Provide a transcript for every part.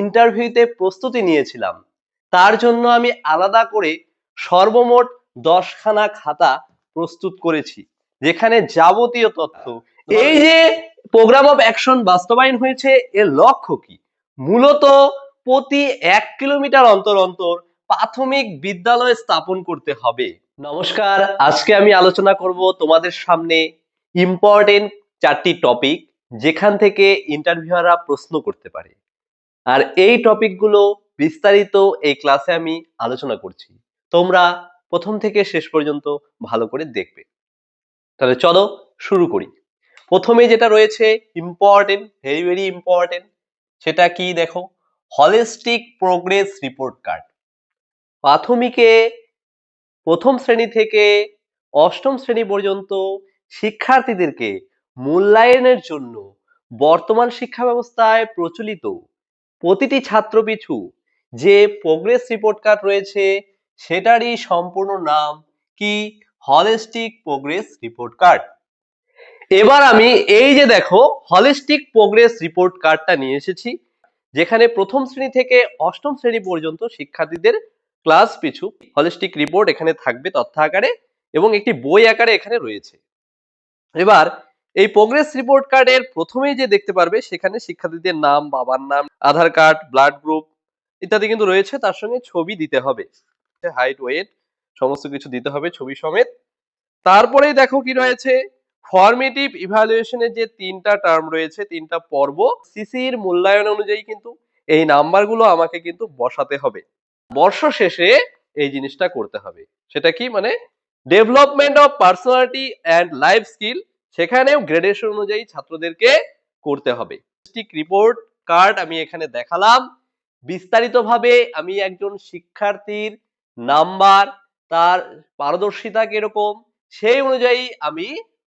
ইন্টারভিউতে প্রস্তুতি নিয়েছিলাম। তার জন্য আমি আলাদা করে সর্বমোট দশখানা খাতা প্রস্তুত করেছি, যেখানে যাবতীয় তথ্য। এই যে প্রোগ্রাম অফ অ্যাকশন বাস্তবায়ন হয়েছে, এর লক্ষ্য কি? মূলত প্রতি এক কিলোমিটার অন্তর অন্তর প্রাথমিক বিদ্যালয় স্থাপন করতে হবে। নমস্কার, আজকে আমি আলোচনা করব তোমাদের সামনে ইম্পর্টেন্ট চারটি টপিক যেখান থেকে ইন্টারভিউয়াররা প্রশ্ন করতে পারে। আর এই টপিকগুলো বিস্তারিত এই ক্লাসে আমি আলোচনা করছি। তোমরা প্রথম থেকে শেষ পর্যন্ত ভালো করে দেখবে। তাহলে চলো শুরু করি। প্রথমে যেটা রয়েছে ইম্পর্টেন্ট ভেরি ভেরি ইম্পর্টেন্ট সেটা কি দেখো? হলিস্টিক প্রোগ্রেস রিপোর্ট কার্ড প্রাথমিকে প্রথম শ্রেণি থেকে অষ্টম শ্রেণি পর্যন্ত শিক্ষার্থীদেরকে মূল্যায়নের জন্য বর্তমান শিক্ষা ব্যবস্থায় প্রচলিত প্রতিটি ছাত্র পিছু যে প্রোগ্রেস রিপোর্ট কার্ড রয়েছে, সেটারই সম্পূর্ণ নাম কি? হলিস্টিক প্রোগ্রেস রিপোর্ট কার্ড এবার আমি এই যে দেখো হলিস্টিক প্রোগ্রেস রিপোর্ট কার্ডটা নিয়ে এসেছি, যেখানে প্রথম শ্রেণি থেকে অষ্টম শ্রেণি পর্যন্ত শিক্ষার্থীদের ক্লাস পিছু হলিস্টিক রিপোর্ট এখানে থাকবে তথ্য আকারে এবং একটি বই আকারে এখানে রয়েছে। এবার এই প্রোগ্রেস রিপোর্ট কার্ডের প্রথমেই যে দেখতে পারবে, সেখানে শিক্ষার্থীদের নাম, বাবার নাম, আধার কার্ড ব্লাড গ্রুপ ইত্যাদি কিন্তু রয়েছে। তার সঙ্গে ছবি দিতে হবে। হাইট ওয়েট সমস্ত কিছু দিতে হবে ছবি সমেত। তারপরেই দেখো কি রয়েছে। ফর্মেটিভ ইভ্যালুয়েশনের যে তিনটা টার্ম রয়েছে, তিনটা পর্ব সিসির মূল্যায়ন অনুযায়ী কিন্তু এই নাম্বারগুলো আমাকে কিন্তু বসাতে হবে। বর্ষ শেষে এই জিনিসটা করতে হবে। সেটা কি? মানে development of personality and life skill সেখানেও গ্রেডেশন অনুযায়ী ছাত্রদেরকে করতে হবে। রিপোর্ট কার্ড আমি এখানে দেখালাম। বিস্তারিতভাবে আমি একজন শিক্ষার্থীর নাম্বার, তার পারদর্শিতা কীরকম, সেই অনুযায়ী আমি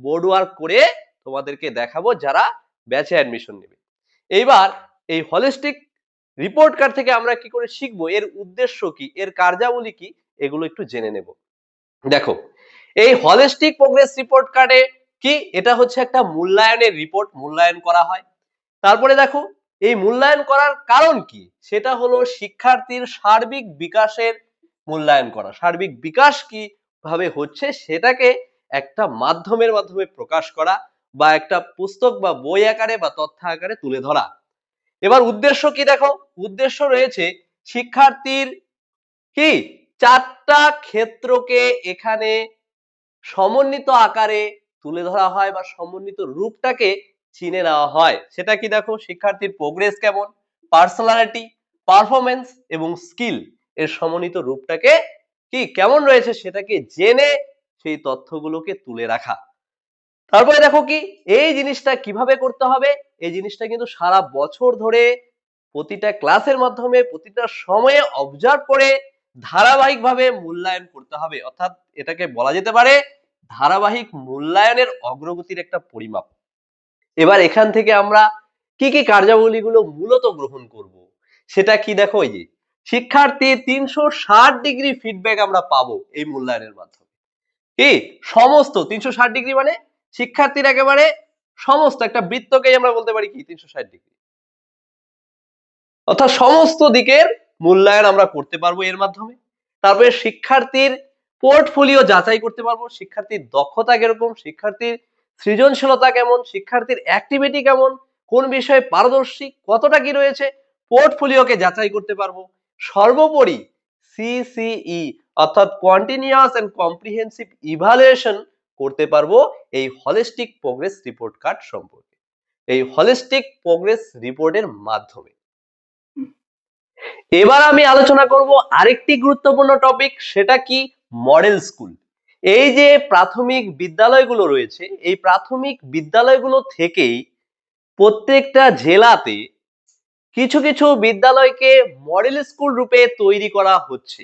বোর্ড ওয়ার্ক করে তোমাদেরকে দেখাবো যারা ব্যাচে অ্যাডমিশন নেবে। এইবার এই হলিস্টিক রিপোর্ট কার্ড থেকে আমরা কি করে শিখব? এর উদ্দেশ্য কি? এর কার্যাবলী কি? এগুলো একটু জেনে নেব। দেখো, এই হলিস্টিক প্রোগ্রেস রিপোর্ট কার্ডে কি? এটা হচ্ছে একটা মূল্যায়নের রিপোর্ট মূল্যায়ন করা হয়। তারপরে দেখো, এই মূল্যায়ন করার কারণ কি? সেটা হলো শিক্ষার্থীর সার্বিক বিকাশের মূল্যায়ন করা। সার্বিক বিকাশ কি ভাবে হচ্ছে সেটাকে একটা মাধ্যমের মাধ্যমে প্রকাশ করা বা একটা পুস্তক বা বই আকারে বা তথ্য আকারে তুলে ধরা। এবার উদ্দেশ্য কি দেখো? উদ্দেশ্য রয়েছে শিক্ষার্থীর কি? চারটা ক্ষেত্রকে এখানে সমন্বিত আকারে তুলে ধরা হয় বা সমন্বিত রূপটাকে চিনে নেওয়া হয়। সেটা কি দেখো? শিক্ষার্থীর প্রোগ্রেস কেমন? পার্সোনালিটি পারফরমেন্স এবং স্কিল এর সমন্বিত রূপটাকে কি কেমন রয়েছে সেটাকে জেনে সেই তথ্যগুলোকে তুলে রাখা। তারপরে দেখো কি? এই জিনিসটা কীভাবে করতে হবে? এই জিনিসটা কিন্তু সারা বছর ধরে প্রতিটা ক্লাসের মাধ্যমে, প্রতিটা সময়ে অবজার্ভ করে ধারাবাহিকভাবে মূল্যায়ন করতে হবে। অর্থাৎ এটাকে বলা যেতে পারে ধারাবাহিক মূল্যায়নের অগ্রগতির একটা পরিমাপ। এবার এখান থেকে আমরা কি কি কার্যাবলীগুলো মূলত গ্রহণ করব, সেটা কি দেখো এই যে, শিক্ষার্থী তিনশো ষাট ডিগ্রি ফিডব্যাক আমরা পাবো এই মূল্যায়নের মাধ্যমে। কি? সমস্ত, তিনশো ষাট ডিগ্রি মানে শিক্ষার্থীর একেবারে সমস্ত, একটা বৃত্তকেই আমরা বলতে পারি কি? তিনশো ষাট ডিগ্রি। অর্থাৎ সমস্ত দিকের মূল্যায়ন আমরা করতে পারব এর মাধ্যমে। তারপরে শিক্ষার্থীর পোর্টফোলিও যাচাই করতে পারব শিক্ষার্থীর দক্ষতা কীরকম শিক্ষার্থীর সৃজনশীলতা কেমন শিক্ষার্থীর অ্যাক্টিভিটি কেমন কোন বিষয়ে পারদর্শী কতটা কি রয়েছে পোর্টফোলিওকে যাচাই করতে পারব। সর্বোপরি সিসিই অর্থাৎ কন্টিনিউয়াস এন্ড কম্প্রিহেন্সিভ ইভালুয়েশন করতে পারব এই হলিস্টিক প্রোগ্রেস রিপোর্ট কার্ড সম্পর্কে। এই হলিস্টিক প্রোগ্রেস রিপোর্টের মাধ্যমে। এবার আমি আলোচনা করব আরেকটি গুরুত্বপূর্ণ টপিক সেটা কি? Model school. এই যে প্রাথমিক বিদ্যালয়গুলো রয়েছে, এই প্রাথমিক বিদ্যালয়গুলো থেকেই প্রত্যেকটা জেলাতে কিছু কিছু বিদ্যালয়কে মডেল স্কুল রূপে তৈরি করা হচ্ছে।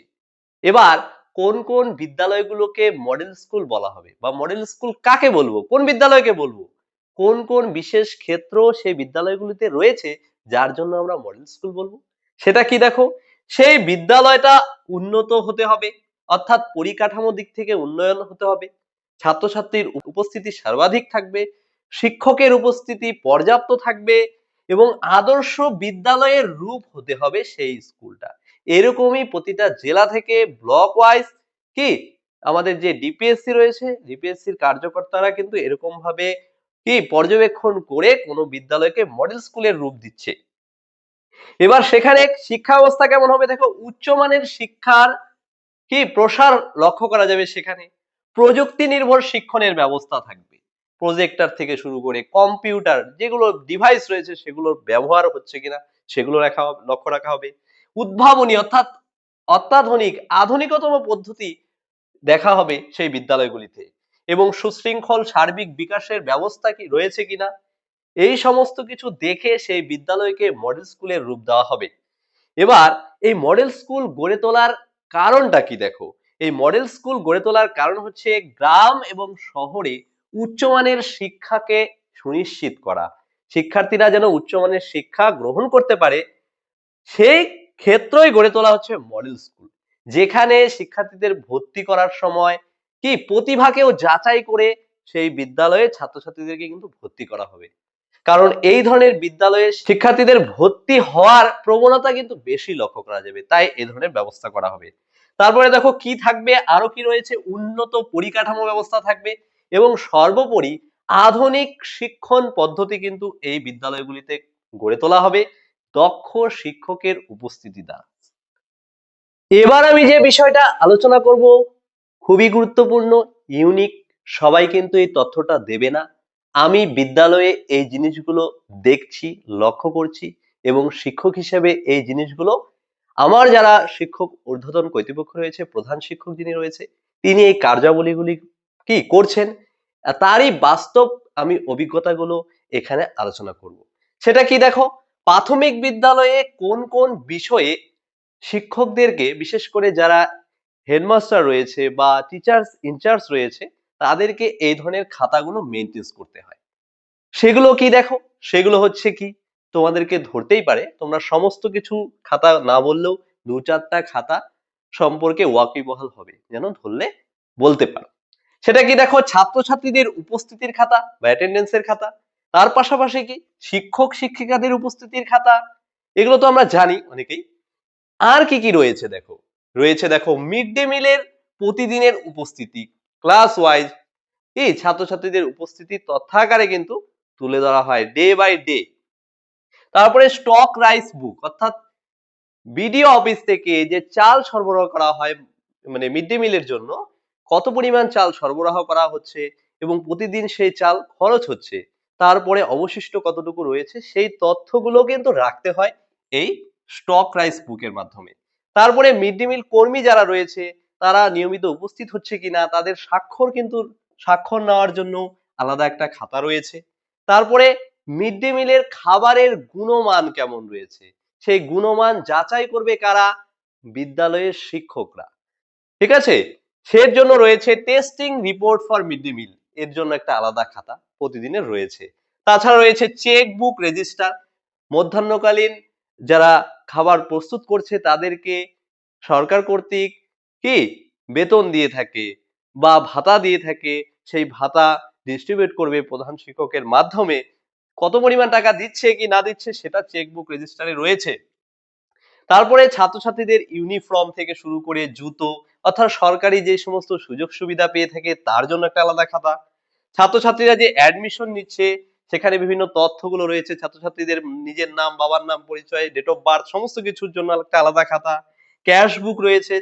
এবার কোন কোন বিদ্যালয়গুলোকে মডেল স্কুল বলা হবে বা মডেল স্কুল কাকে বলব, কোন বিদ্যালয়কে বলব, কোন কোন বিশেষ ক্ষেত্র সেই বিদ্যালয়গুলিতে রয়েছে যার জন্য আমরা মডেল স্কুল বলব? সেটা কি দেখো? সেই বিদ্যালয়টা উন্নত হতে হবে। অর্থাৎ পরিকাঠামো দিক থেকে উন্নয়ন হতে হবে। ছাত্রছাত্রীর উপস্থিতি সর্বাধিক থাকবে, শিক্ষকের উপস্থিতি পর্যাপ্ত থাকবে এবং আদর্শ বিদ্যালয়ের রূপ হতে হবে সেই স্কুলটা। এরকমই প্রতিটা জেলা থেকে ব্লক ওয়াইজ কি আমাদের যে ডিপিএসসি রয়েছে ডিপিএসসির কার্যকর্তারা কিন্তু এরকম ভাবে কি পর্যবেক্ষণ করে কোনো বিদ্যালয়কে মডেল স্কুলের রূপ দিচ্ছে। এবার সেখানে শিক্ষা ব্যবস্থা কেমন হবে? দেখো, উচ্চমানের শিক্ষার কি প্রসার লক্ষ্য করা যাবে সেখানে? প্রযুক্তি নির্ভর শিক্ষণের ব্যবস্থা থাকবে। প্রজেক্টর থেকে শুরু করে কম্পিউটার যেগুলো ডিভাইস রয়েছে সেগুলোর ব্যবহার হচ্ছে কিনা সেগুলো রাখা লক্ষ্য রাখা হবে। উদ্ভাবনী অর্থাৎ অত্যাধুনিক, আধুনিকতম পদ্ধতি দেখা হবে সেই বিদ্যালয়গুলিতে। এবং সুশৃঙ্খল সার্বিক বিকাশের ব্যবস্থা কি রয়েছে কিনা? এই সমস্ত কিছু দেখে সেই বিদ্যালয়কে মডেল স্কুলের রূপ দেওয়া হবে। এবার এই মডেল স্কুল গড়ে তোলার কারণটা কি দেখো? এই মডেল স্কুল গড়ে তোলার কারণ হচ্ছে গ্রাম এবং শহরে উচ্চমানের শিক্ষাকে সুনিশ্চিত করা। শিক্ষার্থীরা যেন উচ্চমানের শিক্ষা গ্রহণ করতে পারে, সেই ক্ষেত্রই গড়ে তোলা হচ্ছে মডেল স্কুল যেখানে শিক্ষার্থীদের ভর্তি করার সময় কি প্রতিভাকেও যাচাই করে সেই বিদ্যালয়ে ছাত্রছাত্রীদেরকে কিন্তু ভর্তি করা হবে। কারণ এই ধরনের বিদ্যালয়ে শিক্ষার্থীদের ভর্তি হওয়ার প্রবণতা কিন্তু বেশি লক্ষ্য করা যাবে, তাই এই ধরনের ব্যবস্থা করা হবে। তারপরে দেখো কি থাকবে, আরও কি রয়েছে? উন্নত পরিকাঠামো ব্যবস্থা থাকবে এবং সর্বোপরি আধুনিক শিক্ষণ পদ্ধতি কিন্তু এই বিদ্যালয়গুলিতে গড়ে তোলা হবে দক্ষ শিক্ষকের উপস্থিতি দ্বারা এবার আমি যে বিষয়টা আলোচনা করব, খুবই গুরুত্বপূর্ণ, ইউনিক, সবাই কিন্তু এই তথ্যটা দেবে না। আমি বিদ্যালয়ে এই জিনিসগুলো দেখছি, লক্ষ্য করছি এবং শিক্ষক হিসেবে এই জিনিসগুলো আমার যারা শিক্ষক ঊর্ধ্বতন কর্তৃপক্ষ রয়েছে, প্রধান শিক্ষক যিনি রয়েছে, তিনি এই কার্যাবলীগুলি কি করছেন? তারই বাস্তব আমি অভিজ্ঞতাগুলো এখানে আলোচনা করব। সেটা কি দেখো? প্রাথমিক বিদ্যালয়ে কোন কোন বিষয়ে শিক্ষকদেরকে, বিশেষ করে যারা হেডমাস্টার রয়েছে বা টিচার্স ইনচার্জ রয়েছে তাদেরকে এই ধরনের খাতাগুলো মেনটেন্স করতে হয়। সেগুলো কি দেখো? সেগুলো হচ্ছে কি? তোমাদেরকে ধরতেই পারে। তোমরা সমস্ত কিছু খাতা না বললেও দু চারটা খাতা সম্পর্কে ওয়াকিবহাল হবে, যেন ধরলে বলতে পারো। সেটা কি দেখো? ছাত্রছাত্রীদের উপস্থিতির খাতা বা অ্যাটেন্ডেন্সের খাতা। তার পাশাপাশি কি? শিক্ষক, শিক্ষিকাদের উপস্থিতির খাতা। এগুলো তো আমরা জানি অনেকেই। আর কি কি রয়েছে দেখো? রয়েছে দেখো মিড ডে মিলের প্রতিদিনের উপস্থিতি। ক্লাস ওয়াইজ এই ছাত্রছাত্রীদের উপস্থিতি তথ্যাকারে কিন্তু তুলে ধরা হয় ডে বাই ডে তারপরে স্টক রাইস বুক অর্থাৎ বিডিও অফিস থেকে যে চাল সরবরাহ করা হয় মানে মিড ডে মিলের জন্য, কত পরিমাণ চাল সরবরাহ করা হচ্ছে এবং প্রতিদিন সেই চাল খরচ হচ্ছে, তারপরে অবশিষ্ট কতটুকু রয়েছে, সেই তথ্যগুলো কিন্তু রাখতে হয় এই স্টক রাইস বুকের মাধ্যমে। তারপরে মিড ডে মিল কর্মী যারা রয়েছে তারা নিয়মিত উপস্থিত হচ্ছে কিনা, তাদের স্বাক্ষর কিন্তু, স্বাক্ষর নেওয়ার জন্য আলাদা একটা খাতা রয়েছে। তারপরে মিড ডে মিলের খাবারের গুণমান কেমন রয়েছে? সেই গুণমান যাচাই করবে কারা? বিদ্যালয়ের শিক্ষকরা। ঠিক আছে? সের জন্য রয়েছে testing report for mid day meal এর জন্য একটা আলাদা খাতা প্রতিদিনের রয়েছে। তাছাড়া রয়েছে চেক বুক রেজিস্টার মধ্যাহ্নকালীন যারা খাবার প্রস্তুত করছে তাদেরকে সরকার কর্তৃক কি? বেতন দিয়ে থাকে বা ভাতা দিয়ে থাকে। সেই ভাতা ডিস্ট্রিবিউট করবে প্রধান শিক্ষকের মাধ্যমে। কত পরিমাণ টাকা দিচ্ছে কি না দিচ্ছে সেটা চেকবুক রেজিস্টারে রয়েছে। তারপরে ছাত্রছাত্রীদের ইউনিফর্ম থেকে শুরু করে জুতো, অর্থাৎ সরকারি যে সমস্ত সুযোগ সুবিধা পেয়ে থাকে তার জন্য একটা আলাদা খাতা। ছাত্রছাত্রীরা যে অ্যাডমিশন নিচ্ছে, সেখানে বিভিন্ন তথ্যগুলো রয়েছে। ছাত্রছাত্রীদের নিজের নাম, বাবার নাম, পরিচয় ডেট অফ বার্থ সমস্ত কিছুর জন্য একটা আলাদা খাতা। ক্যাশ বুক রয়েছে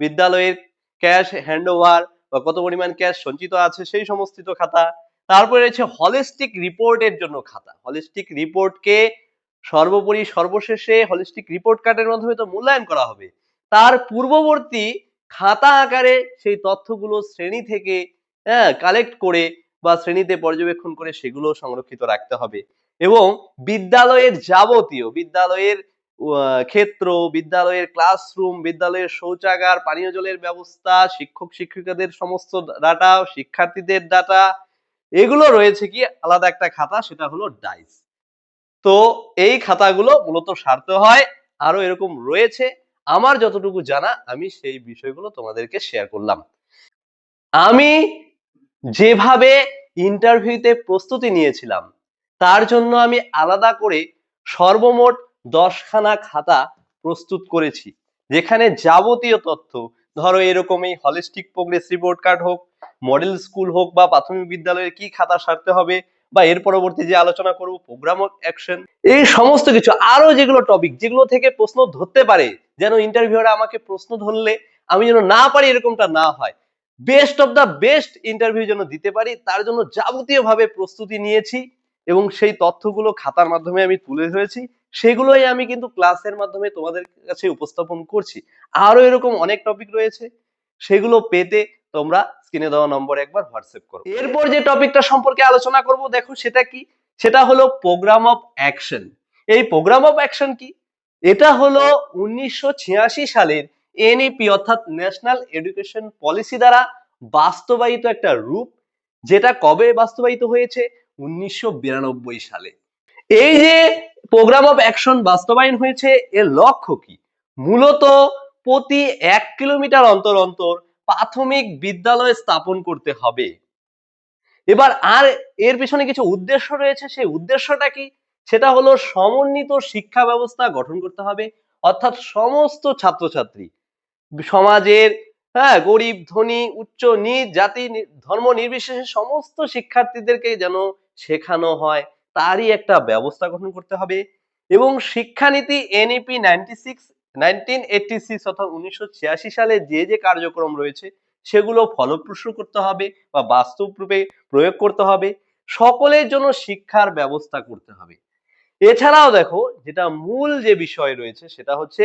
বিদ্যালয়ের ক্যাশ হ্যান্ড ওভার বা কত পরিমাণ ক্যাশ সঞ্চিত আছে সেই সমস্ত খাতা। তারপরে রয়েছে হলিস্টিক রিপোর্টের জন্য খাতা। হলিস্টিক রিপোর্টকে সর্বোপরি সর্বশেষে হলিস্টিক রিপোর্ট কার্ডের মাধ্যমে তো মূল্যায়ন করা হবে। তার পূর্ববর্তী খাতা আকারে সেই তথ্যগুলো শ্রেণি থেকে হ্যাঁ কালেক্ট করে বা শ্রেণীতে পর্যবেক্ষণ করে সেগুলো সংরক্ষিত রাখতে হবে। এবং বিদ্যালয়ের যাবতীয়, বিদ্যালয়ের ক্ষেত্র, বিদ্যালয়ের ক্লাসরুম বিদ্যালয়ের শৌচাগার, পানীয় জলের ব্যবস্থা, শিক্ষক, শিক্ষিকাদের সমস্ত ডাটা শিক্ষার্থীদের ডাটা এগুলো রয়েছে কি? আলাদা একটা খাতা, সেটা হলো ডাইস তো এই খাতাগুলো মূলত সারতে হয় আরও এরকম রয়েছে। আমার যতটুকু জানা, আমি সেই বিষয়গুলো তোমাদেরকে শেয়ার করলাম। আমি যেভাবে ইন্টারভিউতে প্রস্তুতি নিয়েছিলাম, তার জন্য আমি আলাদা করে সর্বমোট দশখানা খাতা প্রস্তুত করেছি। যেখানে যাবতীয় তথ্য, ধরো এরকমই হলিস্টিক প্রোগ্রেস রিপোর্ট কার্ড হোক মডেল স্কুল হোক বা প্রাথমিক বিদ্যালয়ে কি খাতা সারতে হবে বা এর পরবর্তী যে আলোচনা করব প্রোগ্রাম অ্যাকশন এই সমস্ত কিছু আরও যেগুলো টপিক যেগুলো থেকে প্রশ্ন ধরতে পারে, যেন ইন্টারভিউরা আমাকে প্রশ্ন ধরলে আমি যেন না পারি এরকমটা না হয়। Best of the best interview যেন দিতে পারি, তার জন্য যাবতীয়ভাবে প্রস্তুতি নিয়েছি এবং সেই তথ্যগুলো খাতার মাধ্যমে আমি তুলে ধরেছি। সেগুলোই আমি কিন্তু ক্লাসের মাধ্যমে তোমাদের কাছে উপস্থাপন করছি। আরও এরকম অনেক টপিক রয়েছে, সেগুলো পেতে তোমরা স্ক্রিনে দেওয়া নম্বরে একবার হোয়াটসঅ্যাপ করো। এরপর যে টপিকটা সম্পর্কে আলোচনা করব, দেখো সেটা কি? সেটা হলো প্রোগ্রাম অফ অ্যাকশন এই প্রোগ্রাম অফ অ্যাকশন কি? এটা হলো উনিশশো ছিয়াশি সালের এনইপি অর্থাৎ ন্যাশনাল এডুকেশন পলিসি দ্বারা বাস্তবায়িত একটা রূপ, যেটা কবে বাস্তবায়িত হয়েছে? উনিশশো বিরানব্বই সালে। এই যে প্রোগ্রাম অফ অ্যাকশন বাস্তবায়ন হয়েছে, এর লক্ষ্য কি? মূলত প্রতি এক কিলোমিটার অন্তর অন্তর প্রাথমিক বিদ্যালয় স্থাপন করতে হবে। এবার আর এর পিছনে কিছু উদ্দেশ্য রয়েছে, সেই উদ্দেশ্যটা কি? সেটা হলো সমন্বিত শিক্ষা ব্যবস্থা গঠন করতে হবে, অর্থাৎ সমস্ত ছাত্রছাত্রী, সমাজের হ্যাঁ গরিব, ধনী, উচ্চ নিচ জাতি, ধর্ম নির্বিশেষে সমস্ত শিক্ষার্থীদেরকে যেন শেখানো হয়। তারই একটা ব্যবস্থা গঠন করতে হবে এবং শিক্ষানীতি NEP ninety six nineteen eighty six অর্থাৎ উনিশশো ছিয়াশি সালে যে যে কার্যক্রম রয়েছে সেগুলো ফলপ্রসূ করতে হবে বা বাস্তব রূপে প্রয়োগ করতে হবে। সকলের জন্য শিক্ষার ব্যবস্থা করতে হবে। এছাড়াও দেখো যেটা মূল যে বিষয় রয়েছে সেটা হচ্ছে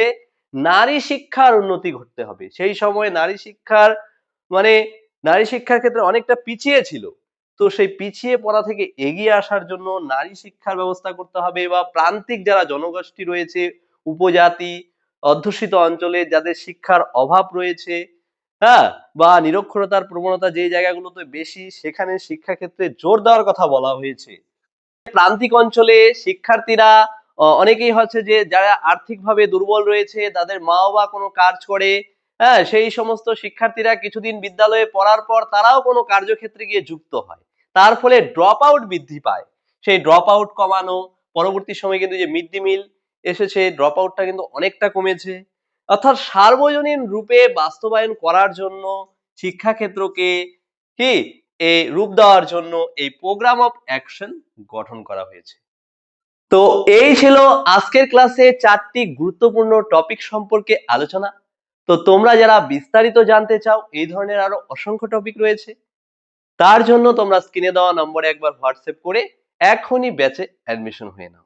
নারী শিক্ষার উন্নতি ঘটতে হবে। সেই সময় নারী শিক্ষার মানে নারী শিক্ষার ক্ষেত্রে অনেকটা পিছিয়ে ছিল। তো সেই পিছিয়ে পড়া থেকে এগিয়ে আসার জন্য নারী শিক্ষার ব্যবস্থা করতে হবে বা প্রান্তিক যারা জনগোষ্ঠী রয়েছে, উপজাতি, অধ্যুষিত অঞ্চলে যাদের শিক্ষার অভাব রয়েছে হ্যাঁ বা নিরক্ষরতার প্রবণতা যে জায়গাগুলোতে বেশি, সেখানে শিক্ষা ক্ষেত্রে জোর দেওয়ার কথা বলা হয়েছে। প্রান্তিক অঞ্চলে শিক্ষার্থীরা অনেকেই হচ্ছে যে যারা আর্থিকভাবে দুর্বল রয়েছে, তাদের মা বাবা কোনো কাজ করে হ্যাঁ সেই সমস্ত শিক্ষার্থীরা কিছুদিন বিদ্যালয়ে পড়ার পর তারাও কোনো কার্যক্ষেত্রে গিয়ে যুক্ত হয়। তার ফলে ড্রপ আউট বৃদ্ধি পায়। সেই ড্রপ আউট কমানো, পরবর্তী সময়ে কিন্তু যে মিড ডে মিল এসেছে ড্রপ আউটটা কিন্তু অনেকটা কমেছে। অর্থাৎ সার্বজনীন রূপে বাস্তবায়ন করার জন্য, শিক্ষাক্ষেত্রকে কি? এই রূপ দেওয়ার জন্য এই প্রোগ্রাম অফ অ্যাকশন গঠন করা হয়েছে। তো এই ছিল আজকের ক্লাসে চারটি গুরুত্বপূর্ণ টপিক সম্পর্কে আলোচনা। তো তোমরা যারা বিস্তারিত জানতে চাও, এই ধরনের আরও অসংখ্য টপিক রয়েছে, তার জন্য তোমরা স্ক্রিনে দেওয়া নম্বরে একবার হোয়াটসঅ্যাপ করে এখনই ব্যাচে অ্যাডমিশন হয়ে নাও।